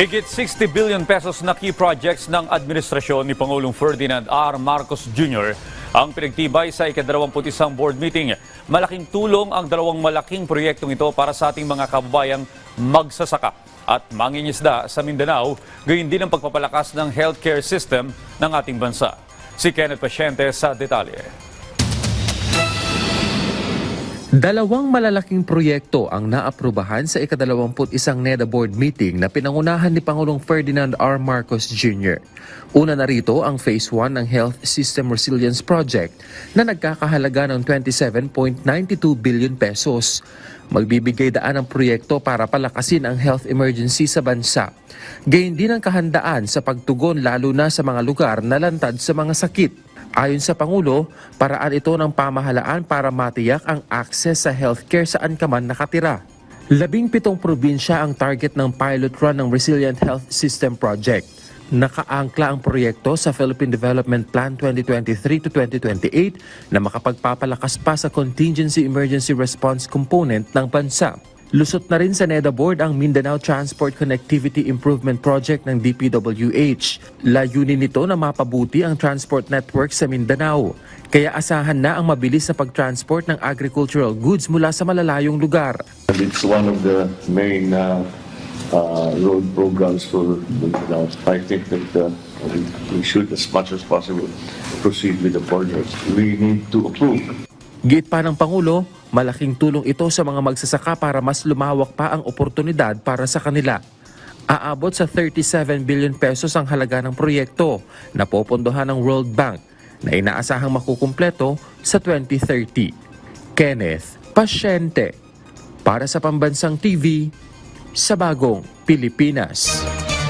Higit 60 billion pesos na key projects ng administrasyon ni Pangulong Ferdinand R. Marcos Jr. ang pinagtibay sa ikadalawamput-isang board meeting. Malaking tulong ang dalawang malaking proyektong ito para sa ating mga kababayang magsasaka at mangingisda sa Mindanao, gayon din ang pagpapalakas ng healthcare system ng ating bansa. Si Kenneth Pasyente sa detalye. Dalawang malalaking proyekto ang naaprubahan sa ikadalawamput isang NEDA board meeting na pinangunahan ni Pangulong Ferdinand R. Marcos Jr. Una na rito ang Phase 1 ng Health System Resilience Project na nagkakahalaga ng 27.92 billion pesos. Magbibigay daan ang proyekto para palakasin ang health emergency sa bansa. Gayun din ang kahandaan sa pagtugon lalo na sa mga lugar na lantad sa mga sakit. Ayon sa Pangulo, paraan ito ng pamahalaan para matiyak ang access sa healthcare saan ka man nakatira. Labing pitong probinsya ang target ng pilot run ng Resilient Health System Project. Nakaangkla ang proyekto sa Philippine Development Plan 2023 to 2028 na makapagpapalakas pa sa contingency emergency response component ng bansa. Lusot na rin sa NEDA board ang Mindanao Transport Connectivity Improvement Project ng DPWH. Layunin nito na mapabuti ang transport network sa Mindanao. Kaya asahan na ang mabilis na pagtransport ng agricultural goods mula sa malalayong lugar. It's one of the main uh, uh, road programs for Mindanao. I think that uh, we should, as much as possible, proceed with the projects. We need to approve. Git pa ng Pangulo, malaking tulong ito sa mga magsasaka para mas lumawak pa ang oportunidad para sa kanila. Aabot sa 37 billion pesos ang halaga ng proyekto na popondohan ng World Bank na inaasahang makukumpleto sa 2030. Kenneth Pasyente para sa Pambansang TV sa Bagong Pilipinas.